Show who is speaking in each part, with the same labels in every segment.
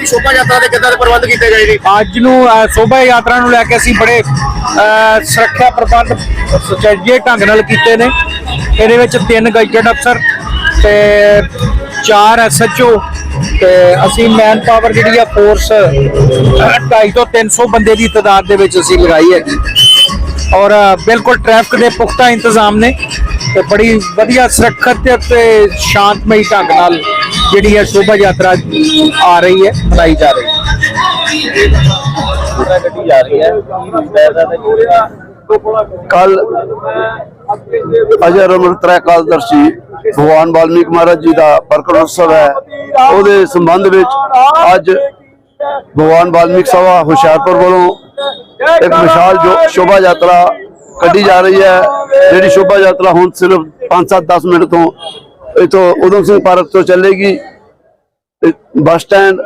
Speaker 1: ਦੀ ਸ਼ੋਭਾ ਯਾਤਰਾ ਦੇ ਕਿੱਦਾਂ ਦੇ ਪ੍ਰਬੰਧ ਕੀਤੇ ਗਏ ਜੀ?
Speaker 2: ਅੱਜ ਨੂੰ ਅ, ਸ਼ੋਭਾ ਯਾਤਰਾ ਨੂੰ ਲੈ ਕੇ ਅਸੀਂ ਬੜੇ ਅ, ਸੁਰੱਖਿਆ ਪ੍ਰਬੰਧ ਸੁਚੱਜੇ ਢੰਗ ਨਾਲ ਕੀਤੇ ਨੇ। ਇਹਦੇ ਵਿੱਚ ਤਿੰਨ ਗੈਜਟ ਅਫਸਰ ਤੇ ਚਾਰ ਐਸਐਚਓ ਤੇ ਅਸੀਂ ਮੈਨ ਪਾਵਰ ਜਿਹੜੀ ਆ ਫੋਰਸ 250 ਤੋਂ 300 ਬੰਦੇ ਦੀ ਤਾਦਾਦ ਦੇ ਵਿੱਚ ਅਸੀਂ ਲਗਾਈ ਹੈਗੀ ਔਰ ਅ, ਬਿਲਕੁਲ ਟ੍ਰੈਫਿਕ ਦੇ ਪੁਖਤਾ ਇੰਤਜ਼ਾਮ ਨੇ ਤੇ ਬੜੀ ਵਧੀਆ ਸੁਰੱਖਿਅਤ ਤੇ ਸ਼ਾਂਤਮਈ ਢੰਗ ਨਾਲ ਜਿਹੜੀ ਹੈ ਸ਼ੋਭਾ ਯਾਤਰਾ ਆ ਰਹੀ ਹੈ ਮਨਾਈ ਜਾ ਰਹੀ ਹੈ।
Speaker 3: ਗੱਡੀ ਜਾ ਰਹੀ ਹੈ। ਕੱਲ ਅਜੇ ਰਮਨ ਤ੍ਰੈ ਕਾਲਦਰਸ਼ੀ ਭਗਵਾਨ ਵਾਲਮੀਕ ਮਹਾਰਾਜ ਜੀ ਦਾ ਪ੍ਰਕਟ ਉਤਸਵ ਹੈ। ਉਹਦੇ ਸੰਬੰਧ ਵਿੱਚ ਅੱਜ ਭਗਵਾਨ ਵਾਲਮੀਕ ਸਭਾ ਹੁਸ਼ਿਆਰਪੁਰ ਵੱਲੋਂ ਇੱਕ ਵਿਸ਼ਾਲ ਜੋ ਸ਼ੋਭਾ ਯਾਤਰਾ ਕੱਢੀ ਜਾ ਰਹੀ ਹੈ। ਜਿਹੜੀ ਸ਼ੋਭਾ ਯਾਤਰਾ ਹੁਣ ਸਿਰਫ 5-7-10 ਮਿੰਟ ਤੋਂ ਇਥੋਂ ਉਦਮ ਸਿੰਘ ਪਾਰਕ ਤੋਂ ਚੱਲੇਗੀ। ਬੱਸ ਸਟੈਂਡ,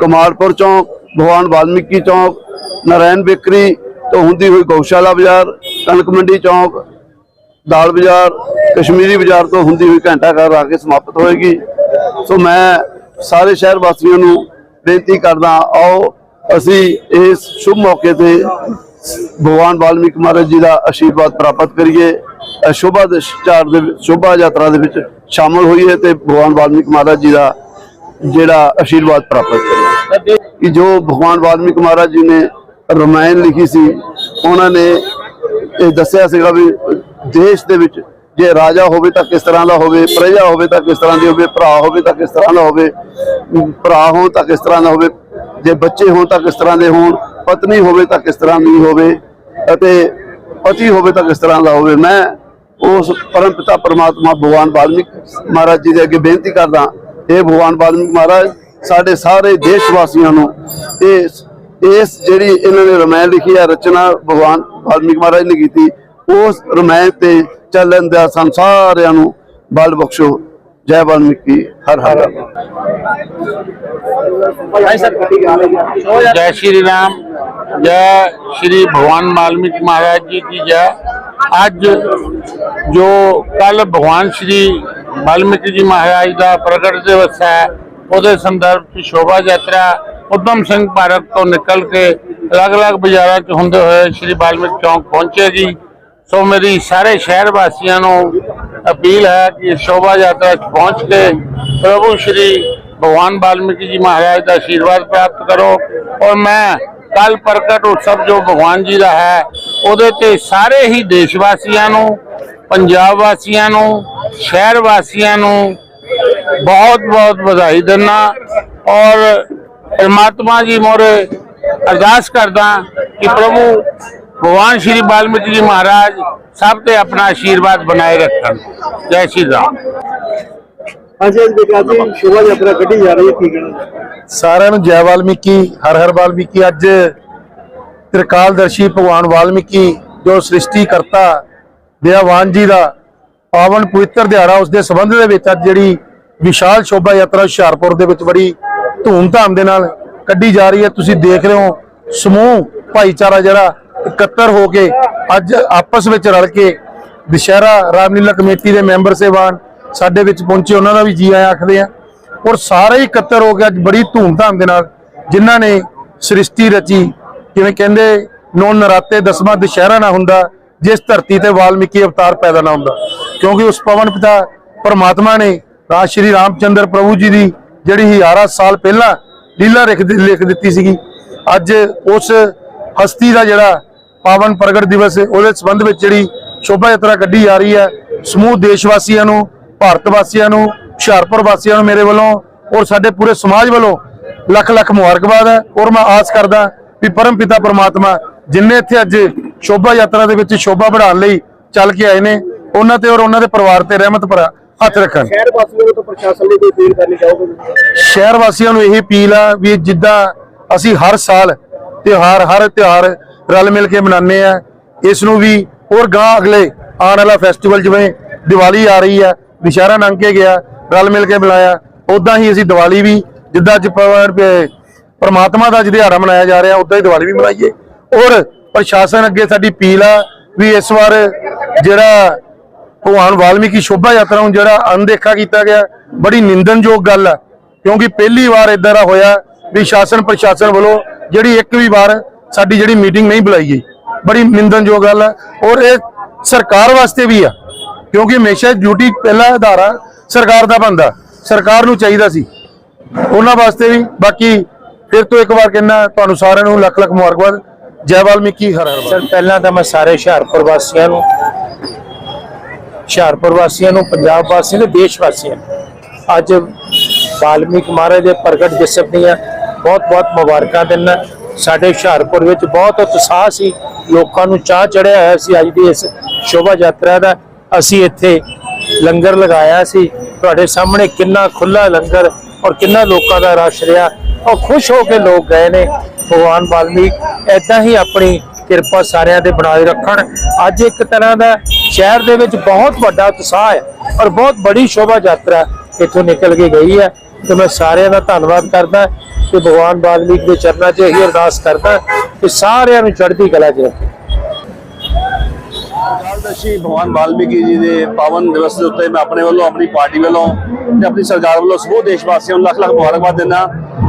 Speaker 3: ਕਮਾਲਪੁਰ ਚੌਂਕ, ਭਗਵਾਨ ਵਾਲਮੀਕੀ ਚੌਂਕ ਨਾਰਾਇਣ ਬੇਕਰੀ ਤੋਂ ਹੁੰਦੀ ਹੋਈ ਗਊਸ਼ਾਲਾ ਬਾਜ਼ਾਰ, ਕਣਕ ਮੰਡੀ ਚੌਂਕ, ਦਾਲ ਬਾਜ਼ਾਰ, ਕਸ਼ਮੀਰੀ ਬਾਜ਼ਾਰ ਤੋਂ ਹੁੰਦੀ ਹੋਈ ਘੰਟਾ ਘਰ ਆ ਕੇ ਸਮਾਪਤ ਹੋਏਗੀ। ਸੋ ਮੈਂ ਸਾਰੇ ਸ਼ਹਿਰ ਵਾਸੀਆਂ ਨੂੰ ਬੇਨਤੀ ਕਰਦਾ ਆਓ ਅਸੀਂ ਇਸ ਸ਼ੁਭ ਮੌਕੇ ਤੇ ਭਗਵਾਨ ਵਾਲਮੀਕ ਮਹਾਰਾਜ ਜੀ ਦਾ ਆਸ਼ੀਰਵਾਦ ਪ੍ਰਾਪਤ ਕਰੀਏ। ਇਹ ਸ਼ੋਭਾ ਦੇ ਚਾਰ ਦੇ ਸ਼ੋਭਾ ਯਾਤਰਾ ਦੇ ਵਿੱਚ ਸ਼ਾਮਲ ਹੋਈਏ ਤੇ ਭਗਵਾਨ ਵਾਲਮੀਕ ਮਹਾਰਾਜ ਜੀ ਦਾ ਜਿਹੜਾ ਆਸ਼ੀਰਵਾਦ ਪ੍ਰਾਪਤ ਕਰੀਏ। ਕਿ ਜੋ ਭਗਵਾਨ ਵਾਲਮੀਕ ਮਹਾਰਾਜ ਜੀ ਨੇ ਰਮਾਇਣ ਲਿਖੀ ਸੀ, ਉਹਨਾਂ ਨੇ ਇਹ ਦੱਸਿਆ ਸੀਗਾ ਵੀ ਦੇਸ਼ ਦੇ ਵਿੱਚ ਜੇ ਰਾਜਾ ਹੋਵੇ ਤਾਂ ਕਿਸ ਤਰ੍ਹਾਂ ਦਾ ਹੋਵੇ, ਪ੍ਰਜਾ ਹੋਵੇ ਤਾਂ ਕਿਸ ਤਰ੍ਹਾਂ ਦੀ ਹੋਵੇ, ਭਰਾ ਹੋਵੇ ਤਾਂ ਕਿਸ ਤਰ੍ਹਾਂ ਦਾ ਹੋਵੇ, ਭਰਾ ਹੋਣ ਤਾਂ ਕਿਸ ਤਰ੍ਹਾਂ ਦਾ ਹੋਵੇ, ਜੇ ਬੱਚੇ ਹੋਣ ਤਾਂ ਕਿਸ ਤਰ੍ਹਾਂ ਦੇ ਹੋਣ ਪਤਨੀ ਹੋਵੇ ਤਾਂ ਕਿਸ ਤਰ੍ਹਾਂ ਦੀ ਹੋਵੇ ਅਤੇ ਪਤੀ ਹੋਵੇ ਤਾਂ ਕਿਸ ਤਰ੍ਹਾਂ ਦਾ ਹੋਵੇ, ਮੈਂ ਉਸ ਪਰਮ ਪਿਤਾ ਪਰਮਾਤਮਾ ਭਗਵਾਨ ਵਾਲਮੀਕ ਮਹਾਰਾਜ ਜੀ ਦੇ ਅੱਗੇ ਬੇਨਤੀ ਕਰਦਾ ਇਹ ਭਗਵਾਨ ਵਾਲਮੀਕ ਮਹਾਰਾਜ, ਸਾਡੇ ਸਾਰੇ ਦੇਸ਼ ਵਾਸੀਆਂ ਨੂੰ ਇਹ ਇਸ ਜਿਹੜੀ ਇਹਨਾਂ ਨੇ ਰਮਾਇਣ ਲਿਖੀ ਹੈ, ਰਚਨਾ ਭਗਵਾਨ ਵਾਲਮੀਕ ਮਹਾਰਾਜ ਨੇ ਕੀਤੀ, ਉਸ ਰਮਾਇਣ ਤੇ ਚੱਲਣ ਦਾ ਸੰਸਾਰਿਆਂ ਨੂੰ ਬਲ ਬਖਸ਼ੋ। ਜੈ ਵਾਲਮੀਕੀ ਹਰ ਹਰ
Speaker 4: जय श्री राम जय श्री भगवान वाल्मीकि महाराज जी की जय ਅੱਜ ਜੋ ਕੱਲ ਭਗਵਾਨ ਸ਼੍ਰੀ ਵਾਲਮੀਕੀ ਜੀ ਮਹਾਰਾਜ ਦਾ ਪ੍ਰਗਟ ਦਿਵਸ ਹੈ ਉਹਦੇ ਸੰਦਰਭ ਚ ਸ਼ੋਭਾ ਯਾਤਰਾ ਉਦਮ ਸਿੰਘ ਪਾਰਕ ਤੋਂ ਨਿਕਲ ਕੇ ਅਲੱਗ-ਅਲੱਗ ਬਾਜ਼ਾਰਾਂ 'ਚ ਹੁੰਦੇ ਹੋਏ ਸ਼੍ਰੀ ਵਾਲਮੀਕ ਚੌਂਕ ਪਹੁੰਚੇਗੀ ਸੋ ਮੇਰੀ ਸਾਰੇ ਸ਼ਹਿਰ ਵਾਸੀਆਂ ਨੂੰ ਅਪੀਲ ਹੈ ਕਿ ਇਸ ਸ਼ੋਭਾ ਯਾਤਰਾ 'ਚ ਪਹੁੰਚ ਕੇ ਪ੍ਰਭੂ ਸ਼੍ਰੀ ਭਗਵਾਨ ਵਾਲਮੀਕੀ ਜੀ ਮਹਾਰਾਜ ਦਾ ਆਸ਼ੀਰਵਾਦ ਪ੍ਰਾਪਤ ਕਰੋ। ਔਰ ਮੈਂ ਕੱਲ ਪ੍ਰਗਟ ਉਤਸਵ ਜੋ ਭਗਵਾਨ ਜੀ ਦਾ ਹੈ, ਉਹਦੇ ਤੇ ਸਾਰੇ ਹੀ ਦੇਸ਼ ਵਾਸੀਆਂ ਨੂੰ, ਪੰਜਾਬ ਵਾਸੀਆਂ ਨੂੰ, ਸ਼ਹਿਰ ਵਾਸੀਆਂ ਨੂੰ ਬਹੁਤ ਬਹੁਤ ਵਧਾਈ ਦਿੰਦਾ ਔਰ ਪਰਮਾਤਮਾ ਜੀ ਮੋਰੇ ਅਰਦਾਸ ਕਰਦਾ ਕਿ ਪ੍ਰਭੂ ਭਗਵਾਨ ਸ਼੍ਰੀ ਵਾਲਮੀਕੀ ਜੀ ਮਹਾਰਾਜ ਸਭ ਤੇ ਆਪਣਾ ਆਸ਼ੀਰਵਾਦ ਬਣਾਏ ਰੱਖਣ। ਜੈ ਸ਼੍ਰੀ ਰਾਮ।
Speaker 1: ਹਾਂਜੀ ਅੱਜ ਜੀ ਸ਼ੋਭਾ ਯਾਤਰਾ ਕੱਢੀ ਜਾ ਰਹੀ ਹੈ ਕੀ ਕਹਿਣਾ?
Speaker 5: ਸਾਰਿਆਂ ਨੂੰ ਜੈ ਵਾਲਮੀਕੀ ਹਰ ਹਰ ਵਾਲਮੀਕੀ। ਅੱਜ ਤ੍ਰਿਕਾਲਦਰਸ਼ੀ ਭਗਵਾਨ ਵਾਲਮੀਕੀ ਜੋ ਸ੍ਰਿਸ਼ਟੀ ਕਰਤਾ ਦਇਆਵਾਨ ਜੀ ਦਾ ਪਾਵਨ ਪਵਿੱਤਰ ਦਿਹਾੜਾ ਉਸ ਦੇ ਸੰਬੰਧ ਦੇ ਵਿੱਚ ਅੱਜ ਜਿਹੜੀ ਵਿਸ਼ਾਲ ਸ਼ੋਭਾ ਯਾਤਰਾ ਹੁਸ਼ਿਆਰਪੁਰ ਦੇ ਵਿੱਚ ਬੜੀ ਧੂਮਧਾਮ ਦੇ ਨਾਲ ਕੱਢੀ ਜਾ ਰਹੀ ਹੈ। ਤੁਸੀਂ ਦੇਖ ਰਹੇ ਹੋ ਸਮੂਹ ਭਾਈਚਾਰਾ ਜਿਹੜਾ ਇਕੱਤਰ ਹੋ ਕੇ ਅੱਜ ਆਪਸ ਵਿੱਚ ਰਲ ਕੇ ਦੁਸ਼ਹਿਰਾ ਰਾਮਲੀਲਾ ਕਮੇਟੀ ਦੇ ਮੈਂਬਰ ਸਹਿਬਾਨ ਸਾਡੇ ਵਿੱਚ ਪਹੁੰਚੇ, ਉਹਨਾਂ ਦਾ ਵੀ ਜੀ ਆਇਆਂ ਆਖਦੇ ਆ। ਔਰ ਸਾਰੇ ਹੀ ਇਕੱਤਰ ਹੋ ਕੇ ਅੱਜ ਬੜੀ ਧੂਮਧਾਮ ਦੇ ਨਾਲ ਜਿਨ੍ਹਾਂ ਨੇ ਸ੍ਰਿਸ਼ਟੀ ਰਚੀ, ਜਿਵੇਂ ਕਹਿੰਦੇ, ਨੌ ਨਰਾਤੇ ਦਸਵਾਂ ਦੁਸ਼ਹਿਰਾ ਨਾ ਹੁੰਦਾ, ਜਿਸ ਧਰਤੀ ਤੇ ਵਾਲਮੀਕੀ ਅਵਤਾਰ ਪੈਦਾ ਨਾ ਹੁੰਦਾ। ਕਿਉਂਕਿ ਉਸ ਪਵਨ ਪਿਤਾ ਪਰਮਾਤਮਾ ਨੇ ਰਾਜ ਸ਼੍ਰੀ ਰਾਮਚੰਦਰ ਪ੍ਰਭੂ ਜੀ ਦੀ ਜਿਹੜੀ ਹਜ਼ਾਰਾਂ ਸਾਲ ਪਹਿਲਾਂ ਲੀਲਾ ਲਿਖ ਲਿਖ ਦਿੱਤੀ ਸੀਗੀ। ਅੱਜ ਉਸ ਹਸਤੀ ਦਾ ਜਿਹੜਾ ਪਾਵਨ ਪ੍ਰਗਟ ਦਿਵਸ ਉਹਦੇ ਸੰਬੰਧ ਵਿੱਚ ਜਿਹੜੀ ਸ਼ੋਭਾ ਯਾਤਰਾ ਕੱਢੀ ਜਾ ਰਹੀ ਹੈ ਸਮੂਹ ਦੇਸ਼ ਵਾਸੀਆਂ ਨੂੰ ਭਾਰਤ ਵਾਸੀਆਂ ਨੂੰ ਹੁਸ਼ਿਆਰਪੁਰ ਵਾਸੀਆਂ ਨੂੰ ਮੇਰੇ ਵੱਲੋਂ ਔਰ ਸਾਡੇ ਪੂਰੇ ਸਮਾਜ ਵੱਲੋਂ ਲੱਖ ਲੱਖ ਮੁਬਾਰਕਬਾਦ ਹੈ। ਔਰ ਮੈਂ ਆਸ ਕਰਦਾ ਵੀ ਪਰਮ ਪਿਤਾ ਪਰਮਾਤਮਾ ਜਿਨਨੇ ਇੱਥੇ ਅੱਜ ਸ਼ੋਭਾ ਯਾਤਰਾ ਦੇ ਵਿੱਚ ਸ਼ੋਭਾ ਵਧਾਉਣ ਲਈ ਚੱਲ ਕੇ ਆਏ ਨੇ ਉਹਨਾਂ ਤੇ ਔਰ ਉਹਨਾਂ ਦੇ ਪਰਿਵਾਰ ਤੇ ਰਹਿਮਤ ਭਰਾ ਹੱਥ ਰੱਖਣ।
Speaker 1: ਸ਼ਹਿਰ ਵਾਸੀਆਂ ਨੂੰ ਤਾਂ ਪ੍ਰਸ਼ਾਸਨ ਲਈ ਕੋਈ ਅਪੀਲ ਕਰਨੀ ਚਾਹੋਗੇ
Speaker 5: ਸ਼ਹਿਰ ਵਾਸੀਆਂ ਨੂੰ ਇਹ ਅਪੀਲ ਆ ਵੀ ਜਿੱਦਾਂ ਅਸੀਂ ਹਰ ਸਾਲ ਤਿਉਹਾਰ ਹਰ ਤਿਉਹਾਰ ਰਲ ਮਿਲ ਕੇ ਮਨਾਉਂਦੇ ਆ। ਇਸ ਨੂੰ ਵੀ ਹੋਰ ਗਾਂ ਅਗਲੇ ਆਉਣ ਵਾਲਾ ਫੈਸਟੀਵਲ ਜਿਵੇਂ ਦੀਵਾਲੀ ਆ ਰਹੀ ਹੈ ਦੁਸ਼ਹਿਰਾ ਲੰਘ ਕੇ ਗਿਆ, ਰਲ ਮਿਲ ਕੇ ਮਨਾਇਆ। ਉਦਾਂ ਹੀ ਅਸੀਂ ਦੀਵਾਲੀ ਵੀ ਜਿੱਦਾਂ ਅੱਜ ਪ- ਪ੍ਰਮਾਤਮਾ ਦਾ ਅੱਜ ਦਿਹਾੜਾ ਮਨਾਇਆ ਜਾ ਰਿਹਾ ਉਦਾਂ ਹੀ ਦੀਵਾਲੀ ਵੀ ਮਨਾਈਏ। ਔਰ ਪ੍ਰਸ਼ਾਸਨ ਅੱਗੇ ਸਾਡੀ ਅਪੀਲ ਆ ਵੀ ਇਸ ਵਾਰ ਜਿਹੜਾ ਭਗਵਾਨ ਵਾਲਮੀਕੀ ਸ਼ੋਭਾ ਯਾਤਰਾ ਨੂੰ ਜਿਹੜਾ ਅਣਦੇਖਾ ਕੀਤਾ ਗਿਆ, ਬੜੀ ਨਿੰਦਨਯੋਗ ਗੱਲ ਹੈ ਕਿਉਂਕਿ ਪਹਿਲੀ ਵਾਰ ਇਦਾਂ ਦਾ ਹੋਇਆ ਵੀ ਸ਼ਾਸਨ ਪ੍ਰਸ਼ਾਸਨ ਵੱਲੋਂ ਜਿਹੜੀ ਇੱਕ ਵੀ ਵਾਰ ਸਾਡੀ ਜਿਹੜੀ ਮੀਟਿੰਗ ਨਹੀਂ ਬੁਲਾਈ ਗਈ। ਬੜੀ ਨਿੰਦਨਯੋਗ ਗੱਲ ਹੈ ਔਰ ਇਹ ਸਰਕਾਰ ਵਾਸਤੇ ਵੀ ਆ, ਕਿਉਂਕਿ ਹਮੇਸ਼ਾ ਡਿਊਟੀ ਪਹਿਲਾ ਆਧਾਰਾ ਸਰਕਾਰ ਦਾ ਬੰਦਾ ਸਰਕਾਰ ਨੂੰ ਚਾਹੀਦਾ ਸੀ। ਉਹਨਾਂ ਵਾਸਤੇ ਵੀ, ਬਾਕੀ ਫਿਰ ਤੋਂ ਇੱਕ ਵਾਰ ਕਹਿੰਦਾ ਤੁਹਾਨੂੰ ਸਾਰਿਆਂ ਨੂੰ ਲੱਖ ਲੱਖ ਮੁਬਾਰਕਬਾਦ। ਜੈ ਵਾਲਮੀਕੀ, ਹਰ ਹਰ
Speaker 2: ਸਰ, ਪਹਿਲਾਂ ਤਾਂ ਮੈਂ ਸਾਰੇ ਹੁਸ਼ਿਆਰਪੁਰ ਵਾਸੀਆਂ ਨੂੰ, ਹੁਸ਼ਿਆਰਪੁਰ ਵਾਸੀਆਂ ਨੂੰ, ਪੰਜਾਬ ਵਾਸੀਆਂ ਨੂੰ, ਦੇਸ਼ ਵਾਸੀਆਂ ਨੂੰ, ਅੱਜ ਵਾਲਮੀਕ ਮਹਾਰਾਜ ਦੇ ਪ੍ਰਗਟ ਦਿਵਸ ਦੀਆਂ ਬਹੁਤ ਬਹੁਤ ਮੁਬਾਰਕਾਂ ਦਿੰਦਾ। ਸਾਡੇ ਹੁਸ਼ਿਆਰਪੁਰ ਵਿੱਚ ਬਹੁਤ ਉਤਸ਼ਾਹ ਸੀ। ਲੋਕਾਂ ਨੂੰ ਚਾਹ ਚੜਿਆ ਹੋਇਆ ਸੀ। ਅੱਜ ਦੀ ਇਸ ਸ਼ੋਭਾ ਯਾਤਰਾ ਦਾ ਅਸੀਂ ਇੱਥੇ ਲੰਗਰ ਲਗਾਇਆ ਸੀ। ਤੁਹਾਡੇ ਸਾਹਮਣੇ ਕਿੰਨਾ ਖੁੱਲਾ ਲੰਗਰ ਔਰ ਕਿੰਨਾ ਲੋਕਾਂ ਦਾ ਰਸ਼ ਰਿਹਾ। ਔਰ ਖੁਸ਼ ਹੋ ਕੇ ਲੋਕ ਗਏ ਨੇ। ਭਗਵਾਨ ਵਾਲਮੀਕ ਏਦਾਂ ਹੀ ਆਪਣੀ ਕਿਰਪਾ ਸਾਰਿਆਂ ਦੇ ਬਣਾਏ ਰੱਖਣ। ਅੱਜ ਇੱਕ ਤਰ੍ਹਾਂ ਦਾ ਸ਼ਹਿਰ ਦੇ ਵਿੱਚ ਬਹੁਤ ਵੱਡਾ ਉਤਸ਼ਾਹ ਹੈ ਔਰ ਬਹੁਤ ਬੜੀ ਸ਼ੋਭਾ ਯਾਤਰਾ ਇੱਥੋਂ ਨਿਕਲ ਕੇ ਗਈ ਹੈ। ਤੇ ਮੈਂ ਸਾਰਿਆਂ ਦਾ ਧੰਨਵਾਦ ਕਰਦਾ। ਕਿ ਭਗਵਾਨ ਵਾਲਮੀਕ ਦੇ ਚਰਨਾਂ 'ਚ ਇਹੀ ਅਰਦਾਸ ਕਰਦਾ ਕਿ ਸਾਰਿਆਂ ਨੂੰ ਚੜ੍ਹਦੀ ਕਲਾ 'ਚ ਰੱਖੇ।
Speaker 3: ਕਾਲਦਰਸ਼ੀ ਭਗਵਾਨ ਵਾਲਮੀਕੀ ਜੀ ਦੇ ਪਾਵਨ ਦਿਵਸ ਦੇ ਉੱਤੇ ਮੈਂ ਆਪਣੇ ਵੱਲੋਂ, ਆਪਣੀ ਪਾਰਟੀ ਵੱਲੋਂ ਤੇ ਆਪਣੀ ਸਰਕਾਰ ਵੱਲੋਂ ਸਮੂਹ ਦੇਸ਼ ਵਾਸੀਆਂ ਨੂੰ ਲੱਖ ਲੱਖ ਮੁਬਾਰਕਬਾਦ ਦਿੰਦਾ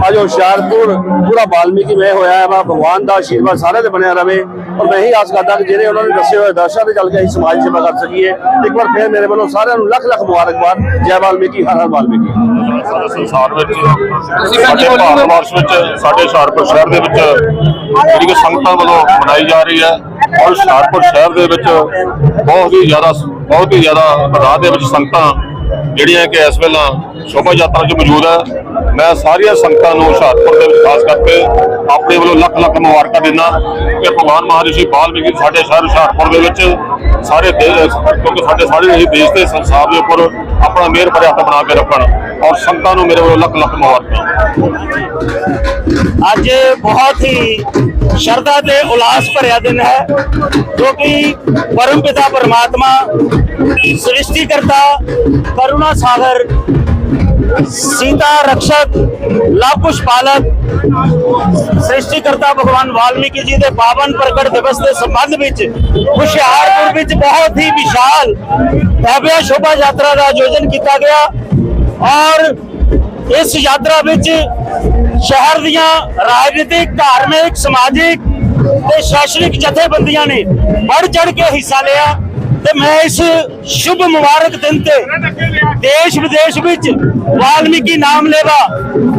Speaker 3: ਅੱਜ ਹੁਸ਼ਿਆਰਪੁਰ, ਪੂਰਾ ਵਾਲਮੀਕੀ ਮੈਂ ਹੋਇਆ ਹੈ। ਵਾ ਭਗਵਾਨ ਦਾ ਆਸ਼ੀਰਵਾਦ ਸਾਰਿਆਂ ਤੇ ਬਣਿਆ ਰਵੇ ਔਰ ਮੈਂ ਹੀ ਆਸ ਕਰਦਾ ਕਿ ਜਿਹੜੇ ਉਹਨਾਂ ਨੇ ਦੱਸੇ ਹੋਏ ਦਰਸ਼ਾਂ ਤੇ ਚੱਲ ਕੇ ਅਸੀਂ ਸਮਾਜ ਸੇਵਾ ਕਰ ਸਕੀਏ। ਇੱਕ ਵਾਰ ਫਿਰ ਮੇਰੇ ਵੱਲੋਂ ਸਾਰਿਆਂ ਨੂੰ ਲੱਖ ਲੱਖ ਮੁਬਾਰਕਬਾਦ। ਜੈ ਵਾਲਮੀਕੀ ਹਰ ਹਰ ਵਾਲਮੀਕੀ।
Speaker 6: ਸਾਰੇ ਸੰਸਾਰ ਵਿੱਚ ਸਾਡੇ ਭਾਰਤ ਵਰਸ਼ ਵਿੱਚ ਸਾਡੇ ਹੁਸ਼ਿਆਰਪੁਰ ਸ਼ਹਿਰ ਦੇ ਵਿੱਚ ਜਿਹੜੀ ਕਿ ਸੰਗਤਾਂ ਵੱਲੋਂ ਮਨਾਈ ਜਾ ਰਹੀ ਹੈ ਔਰ ਹੁਸ਼ਿਆਰਪੁਰ ਸ਼ਹਿਰ ਦੇ ਵਿੱਚ ਬਹੁਤ ਹੀ ਜ਼ਿਆਦਾ ਬਹੁਤ ਹੀ ਜ਼ਿਆਦਾ ਰਾਹ ਦੇ ਵਿੱਚ ਸੰਗਤਾਂ ਜਿਹੜੀਆਂ ਕਿ ਇਸ ਵੇਲਾ ਸ਼ੋਭਾ ਯਾਤਰਾ 'ਚ ਮੌਜੂਦ ਹੈ ਮੈਂ ਸਾਰੀਆਂ ਸੰਗਤਾਂ ਨੂੰ ਹੁਸ਼ਿਆਰਪੁਰ ਦੇ ਵਿੱਚ ਖਾਸ ਕਰਕੇ ਆਪਣੇ ਵੱਲੋਂ ਲੱਖ ਲੱਖ ਮੁਬਾਰਕਾਂ ਦਿੰਦਾ ਕਿ ਭਗਵਾਨ ਮਹਾਰਿਸ਼ੀ ਵਾਲਮੀਕੀ ਸਾਡੇ ਸ਼ਹਿਰ ਹੁਸ਼ਿਆਰਪੁਰ ਦੇ ਵਿੱਚ ਸਾਰੇ ਦੇਸ਼ ਕਿਉਂਕਿ ਸਾਡੇ ਸਾਰੇ ਹੀ ਦੇਸ਼ ਤੇ ਸੰਸਾਰ ਦੇ ਉੱਪਰ ਆਪਣਾ ਮਿਹਰ ਭਰਿਆ ਹੱਥ ਬਣਾ ਕੇ ਰੱਖਣ ਔਰ ਸੰਗਤਾਂ ਨੂੰ ਮੇਰੇ ਵੱਲੋਂ ਲੱਖ ਲੱਖ ਮੁਬਾਰਕਾਂ।
Speaker 7: ਅੱਜ ਬਹੁਤ ਹੀ ਸ਼ਰਧਾ ਤੇ ਉਲਾਸ ਭਰਿਆ ਦਿਨ ਹੈ ਜੋ ਕਿ ਪਰਮ ਪਿਤਾ ਪਰਮਾਤਮਾ ਸ੍ਰਿਸ਼ਟੀ ਕਰਤਾ ਕਰੁਣਾ ਸਾਗਰ सीता रक्षक लव कुश पालक सृष्टिकर्ता भगवान वाल्मीकि जी के पावन प्रकट दिवस के संबंध में हुशियारपुर बहुत ही विशाल भव्य शोभा यात्रा का आयोजन किया गया और इस यात्रा ਸ਼ਹਿਰ ਦੀਆਂ ਰਾਜਨੀਤਿਕ ਧਾਰਮਿਕ ਸਮਾਜਿਕ ਤੇ ਸ਼ੈਕਸ਼ਨਿਕ ਜਥੇਬੰਦੀਆਂ ਨੇ ਵੱਧ ਚੜ ਕੇ ਹਿੱਸਾ ਲਿਆ। ਤੇ ਮੈਂ ਇਸ ਸ਼ੁਭ ਮੁਬਾਰਕ ਦਿਨ ਤੇ ਦੇਸ਼ ਵਿਦੇਸ਼ ਵਿੱਚ ਵਾਲਮੀਕੀ ਨਾਮ ਲੈਵਾ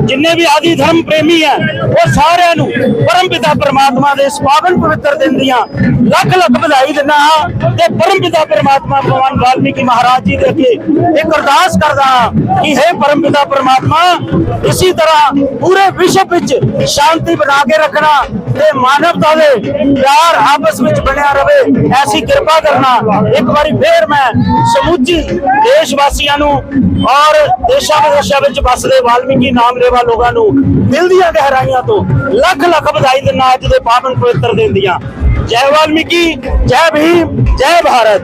Speaker 7: ਜਿੰਨੇ ਵੀ ਆਦਿ ਧਰਮ ਪ੍ਰੇਮੀ ਹੈ, ਉਹ ਸਾਰਿਆਂ ਨੂੰ ਪਰਮ ਪਿਤਾ ਪਰਮਾਤਮਾ ਦੇ ਇਸ ਪਾਵਨ ਪਵਿੱਤਰ ਦਿਨ ਦੀਆਂ ਲੱਖ ਲੱਖ ਵਧਾਈ ਦਿੰਦਾ ਹਾਂ ਤੇ ਪਰਮ ਪਿਤਾ ਪਰਮਾਤਮਾ ਭਗਵਾਨ ਵਾਲਮੀਕੀ ਮਹਾਰਾਜ ਜੀ ਦੇ ਅੱਗੇ ਇੱਕ ਅਰਦਾਸ ਕਰਦਾ ਹਾਂ ਕਿ हे ਪਰਮ ਪਿਤਾ ਪਰਮਾਤਮਾ, ਇਸੇ ਤਰ੍ਹਾਂ ਪੂਰੇ ਵਿਸ਼ਵ ਵਿੱਚ ਸ਼ਾਂਤੀ ਬਣਾ ਕੇ ਰੱਖਣਾ ਤੇ ਮਾਨਵਤਾ ਦੇ ਪਿਆਰ ਆਪਸ ਵਿੱਚ ਬਣਿਆ ਰਵੇ, ਐਸੀ ਕਿਰਪਾ ਕਰਨਾ ਇੱਕ ਵਾਰੀ ਫੇਰ ਮੈਂ ਸਮੁੱਚੀ ਦੇਸ਼ ਵਾਸੀਆਂ ਨੂੰ ਔਰ ਦੇਸ਼ਾਂ ਵਿਦੇਸ਼ਾਂ ਵਿੱਚ ਵੱਸਦੇ ਵਾਲਮੀਕੀ ਨਾਮ ਲੋਕਾਂ ਨੂੰ ਦਿਲ ਦੀਆਂ ਗਹਿਰਾਈਆਂ ਤੋਂ ਲੱਖ ਲੱਖ ਵਧਾਈ ਦਿੰਦਾ ਅੱਜ ਦੇ ਪਾਵਨ ਪਵਿੱਤਰ ਦਿਨ ਦੀਆਂ। ਜੈ ਵਾਲਮੀਕੀ, ਜੈ ਭੀਮ, ਜੈ ਭਾਰਤ।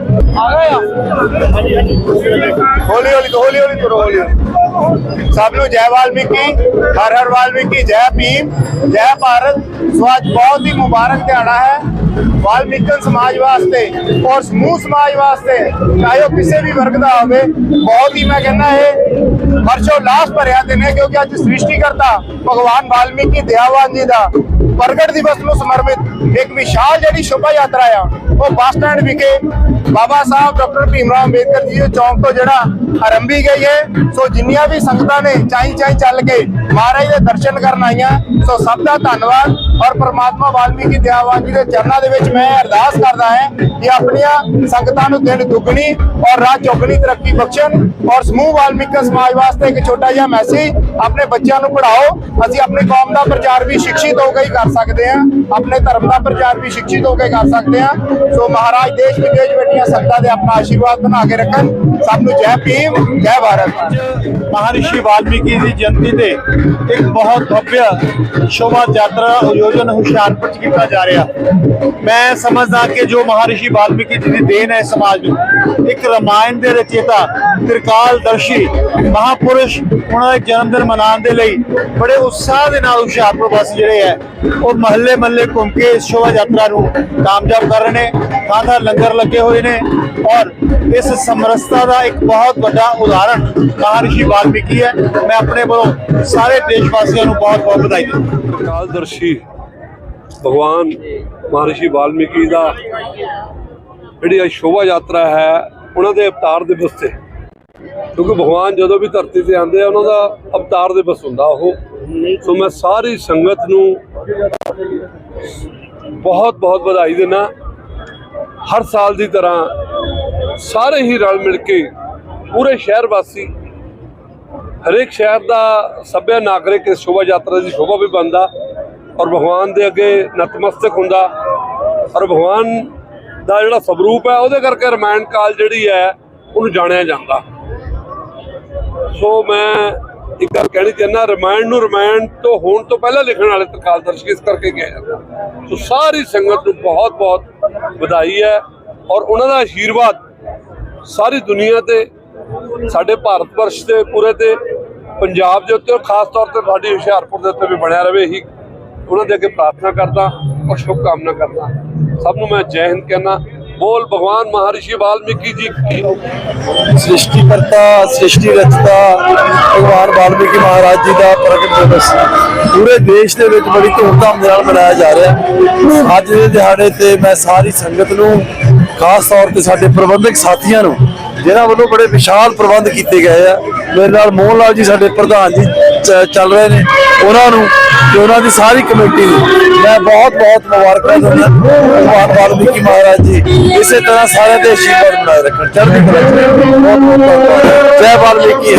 Speaker 1: ਹੌਲੀ ਹੌਲੀ ਹੌਲੀ ਹੌਲੀ ਤੁਰੋ ਹੌਲੀ। ਸਭ ਨੂੰ ਜੈ ਵਾਲਮੀਕੀ, ਹਰ ਹਰ ਵਾਲਮੀਕੀ, ਜੈ ਭੀਮ, ਜੈ ਭਾਰਤ। ਸੋ ਅੱਜ ਬਹੁਤ ਹੀ ਮੁਬਾਰਕ ਦਿਹਾੜਾ ਹੈ। ਵਾਲਮੀਕਨ ਸਮਾਜ ਵਾਸਤੇ ਔਰ ਸਮੂਹ ਸਮਾਜ ਵਾਸਤੇ, ਚਾਹੇ ਉਹ ਕਿਸੇ ਵੀ ਵਰਗ ਦਾ ਹੋਵੇ, ਬਹੁਤ ਹੀ ਮੈਂ ਕਹਿੰਦਾ ਇਹ ਹਰਸ਼ੋਲਾਸ ਭਰਿਆ ਦਿਨ ਹੈ, ਕਿਉਂਕਿ ਅੱਜ ਸ੍ਰਿਸ਼ਟੀ ਭਗਵਾਨ ਵਾਲਮੀਕੀ ਦਇਆਵਾਨ ਜੀ ਦਾ ਪ੍ਰਗਟ ਦਿਵਸ ਨੂੰ ਸਮਰਪਿਤ ਇੱਕ ਵਿਸ਼ਾਲ ਜਿਹੜੀ ਸ਼ੋਭਾ ਯਾਤਰਾ ਆ, ਉਹ ਬੱਸ ਸਟੈਂਡ ਵਿਖੇ ਬਾਬਾ ਸਾਹਿਬ ਡਾਕਟਰ ਭੀਮ ਭੀਮਰਾਓ ਅੰਬੇਦਕਰ ਜੀ ਦੇ ਚੌਂਕ ਤੋਂ ਜਿਹੜਾ ਆਰੰਭੀ ਗਈ ਹੈ। ਸੋ ਜਿੰਨੀਆਂ ਵੀ ਸੰਗਤਾਂ ਨੇ ਚਾਈ ਚਾਈ ਚੱਲ ਕੇ ਮਹਾਰਾਜ ਦੇ ਦਰਸ਼ਨ ਕਰਨ ਆਈਆਂ, ਸੋ ਸਭ ਦਾ ਧੰਨਵਾਦ ਔਰ ਪ੍ਰਮਾਤਮਾ ਵਾਲਮੀਕੀ ਦਿਆਵਾਨ ਜੀ ਦੇ ਚਰਨਾਂ ਦੇ ਵਿੱਚ ਮੈਂ ਅਰਦਾਸ ਕਰਦਾ ਹਾਂ ਕਿ ਆਪਣੀਆਂ ਸੰਗਤਾਂ ਨੂੰ ਦਿਨ ਦੁੱਗਣੀ ਔਰ ਰਾਤ ਚੌਗਣੀ ਤਰੱਕੀ ਬਖਸ਼ਣ ਔਰ ਸਮੂਹ ਵਾਲਮੀਕੀ ਸਮਾਜ ਵਾਸਤੇ ਇੱਕ ਛੋਟਾ ਜਿਹਾ ਮੈਸੇਜ ਆਪਣੇ ਬੱਚਿਆਂ ਨੂੰ ਪੜ੍ਹਾਓ। ਅਸੀਂ ਆਪਣੀ ਕੌਮ ਦਾ ਪ੍ਰਚਾਰ ਵੀ ਸ਼ਿਕਸ਼ਿਤ ਹੋ ਕੇ ਹੀ ਕਰ ਸਕਦੇ ਹਾਂ। ਆਪਣੇ ਧਰਮ ਦਾ ਪ੍ਰਚਾਰ ਵੀ ਸ਼ਿਕਸ਼ਿਤ ਹੋ ਕੇ ਕਰ ਸਕਦੇ ਹਾਂ। ਸੋ ਮਹਾਰਾਜ, ਦੇਸ਼ ਵਿਦੇਸ਼ ਬੈਠੀਆਂ ਸੰਗਤਾਂ ਦੇ ਆਪਣਾ ਆਸ਼ੀਰਵਾਦ ਬਣਾ ਕੇ ਰੱਖਣ। ਸਭ ਨੂੰ ਜੈ ਭੀਮ, ਜੈ ਭਾਰਤ।
Speaker 8: ਮਹਾਰਿਸ਼ੀ ਵਾਲਮੀਕੀ ਦੀ ਜਯੰਤੀ ਤੇ ਇੱਕ ਬਹੁਤ ਭव्य ਸ਼ੋਭਾ ਯਾਤਰਾ ਆਯੋਜਨ ਹੁਸ਼ਿਆਰਪੁਰ ਚ ਕੀਤਾ ਜਾ ਰਿਹਾ। ਮੈਂ ਸਮਝਦਾ ਕਿ ਜੋ ਮਹਾਰਿਸ਼ੀ ਵਾਲਮੀਕੀ ਜੀ ਦੀ ਦੇਣ ਹੈ ਸਮਾਜ ਨੂੰ, ਇੱਕ ਰਮਾਇਣ ਦੇ ਰਚੇਤਾ ਤ੍ਰਿਕਾਲ ਦਰਸ਼ੀ ਮਹਾਪੁਰਸ਼ ਉਹਨਾਂ ਦਾ ਜਨਮ ਦਿਨ ਮਨਾਉਣ ਦੇ ਲਈ ਬੜੇ ਉਤਸ਼ਾਹ ਦੇ ਨਾਲ ਹੁਸ਼ਿਆਰਪੁਰ ਵਾਸੀ ਜਿਹੜੇ ਹੈ, ਉਹ ਮਹੱਲੇ ਮਹੱਲੇ ਘੁੰਮ ਕੇ ਇਸ ਸ਼ੋਭਾ ਯਾਤਰਾ ਨੂੰ ਕਾਮਯਾਬ ਕਰ ਰਹੇ ਨੇ, ਥਾਂ ਥਾਂ ਲੰਗਰ ਲੱਗੇ ਹੋਏ ਨੇ ਔਰ ਇਸ ਸਮਰਸਤਾ ਦਾ ਇੱਕ ਬਹੁਤ ਵੱਡਾ ਉਦਾਹਰਣ ਮਹਾਰਿਸ਼ੀ ਵਾਲਮੀਕੀ ਹੈ। ਮੈਂ ਆਪਣੇ ਵੱਲੋਂ ਸਾਰੇ ਦੇਸ਼ ਵਾਸੀਆਂ ਨੂੰ ਬਹੁਤ ਬਹੁਤ ਵਧਾਈ ਦਿੰਦਾ।
Speaker 9: ਕਾਲਦਰਸ਼ੀ ਭਗਵਾਨ ਮਹਰਸ਼ੀ ਵਾਲਮੀਕੀ ਦਾ ਜਿਹੜੀ ਇਹ ਸ਼ੋਭਾ ਯਾਤਰਾ ਹੈ, ਉਹਨਾਂ ਦੇ ਅਵਤਾਰ ਦਿਵਸ ਤੇ। ਕਿਉਂਕਿ ਭਗਵਾਨ ਜਦੋਂ ਵੀ ਧਰਤੀ ਤੇ ਆਉਂਦੇ ਆ, ਉਹਨਾਂ ਦਾ ਅਵਤਾਰ ਦਿਵਸ ਹੁੰਦਾ ਉਹ। ਸੋ ਮੈਂ ਸਾਰੀ ਸੰਗਤ ਨੂੰ ਬਹੁਤ ਬਹੁਤ ਵਧਾਈ ਦਿੰਦਾ। ਹਰ ਸਾਲ ਦੀ ਤਰ੍ਹਾਂ ਸਾਰੇ ਹੀ ਰਲ ਮਿਲ ਕੇ ਪੂਰੇ ਸ਼ਹਿਰ ਵਾਸੀ, ਹਰੇਕ ਸ਼ਹਿਰ ਦਾ ਸੱਭਿਆ ਨਾਗਰਿਕ ਇਸ ਸ਼ੋਭਾ ਯਾਤਰਾ ਦੀ ਸ਼ੋਭਾ ਵੀ ਬਣਦਾ। ਔਰ ਭਗਵਾਨ ਦੇ ਅੱਗੇ ਨਤਮਸਤਕ ਹੁੰਦਾ। ਔਰ ਭਗਵਾਨ ਦਾ ਜਿਹੜਾ ਸਵਰੂਪ ਹੈ, ਉਹਦੇ ਕਰਕੇ ਰਮਾਇਣ ਕਾਲ ਜਿਹੜੀ ਹੈ, ਉਹਨੂੰ ਜਾਣਿਆ ਜਾਂਦਾ। ਸੋ ਮੈਂ ਇੱਕ ਗੱਲ ਕਹਿਣੀ ਚਾਹੁੰਦਾ, ਰਮਾਇਣ ਨੂੰ ਰਮਾਇਣ ਤੋਂ ਹੋਣ ਤੋਂ ਪਹਿਲਾਂ ਲਿਖਣ ਵਾਲੇ ਤਕਾਲ ਦਰਸ਼ਕ ਇਸ ਕਰਕੇ ਕਿਹਾ ਜਾਂਦਾ ਸੋ ਸਾਰੀ ਸੰਗਤ ਨੂੰ ਬਹੁਤ ਬਹੁਤ ਵਧਾਈ ਹੈ ਔਰ ਉਹਨਾਂ ਦਾ ਆਸ਼ੀਰਵਾਦ ਸਾਰੀ ਦੁਨੀਆ ਤੇ, ਸਾਡੇ ਭਾਰਤ ਵਰਸ਼ ਦੇ ਪੂਰੇ ਤੇ, ਪੰਜਾਬ ਦੇ ਉੱਤੇ, ਔਰ ਖਾਸ ਤੌਰ ਤੇ ਸਾਡੀ ਹੁਸ਼ਿਆਰਪੁਰ ਦੇ ਉੱਤੇ ਵੀ ਬਣਿਆ ਰਵੇ ਹੀ ਉਹਨਾਂ ਦੇ ਅੱਗੇ ਪ੍ਰਾਰਥਨਾ ਕਰਦਾ, ਔਰ ਸ਼ੁਭ ਕਾਮਨਾ ਕਰਦਾ। ਸਭ ਨੂੰ ਮੈਂ ਜੈ ਹਿੰਦ ਕਹਿਣਾ ਬੋਲ ਭਗਵਾਨ ਮਹਾਰਿਸ਼ੀ ਵਾਲਮੀਕੀ ਜੀ ਕੀ?
Speaker 10: ਸ੍ਰਿਸ਼ਟੀਕਰਤਾ ਸ੍ਰਿਸ਼ਟੀ ਰਚਤਾ, ਭਗਵਾਨ ਵਾਲਮੀਕੀ ਮਹਾਰਾਜ ਜੀ ਦਾ ਪ੍ਰਗਟ ਦਿਵਸ। ਪੂਰੇ ਦੇਸ਼ ਦੇ ਵਿੱਚ ਬੜੀ ਧੂਮਧਾਮ ਦੇ ਨਾਲ ਮਨਾਇਆ ਜਾ ਰਿਹਾ। ਅੱਜ ਦੇ ਦਿਹਾੜੇ ਤੇ ਮੈਂ ਸਾਰੀ ਸੰਗਤ ਨੂੰ, ਖਾਸ ਤੌਰ ਤੇ ਸਾਡੇ ਪ੍ਰਬੰਧਕ ਸਾਥੀਆਂ ਨੂੰ ਜਿਨ੍ਹਾਂ ਵੱਲੋਂ ਬੜੇ ਵਿਸ਼ਾਲ ਪ੍ਰਬੰਧ ਕੀਤੇ ਗਏ ਆ। ਮੇਰੇ ਨਾਲ ਮੋਹਨ ਲਾਲ ਜੀ, ਸਾਡੇ ਪ੍ਰਧਾਨ ਜੀ ਚੱਲ ਰਹੇ ਨੇ। ਉਹਨਾਂ ਨੂੰ ਤੇ ਉਹਨਾਂ ਦੀ ਸਾਰੀ ਕਮੇਟੀ ਨੂੰ ਮੈਂ ਬਹੁਤ ਬਹੁਤ ਮੁਬਾਰਕਾਂ ਦਿੰਦਾ। ਭਗਵਾਨ ਵਾਲਮੀਕੀ ਮਹਾਰਾਜ ਜੀ, ਇਸੇ ਤਰ੍ਹਾਂ ਸਾਰਿਆਂ ਦੇ ਆਸ਼ੀਰਵਾਦ ਬਣਾਏ ਰੱਖਣ। ਚੜ੍ਹਦੀ ਕਲਾ ਚ ਬਹੁਤ ਬਹੁਤ ਜੈ ਵਾਲਮੀਕੀ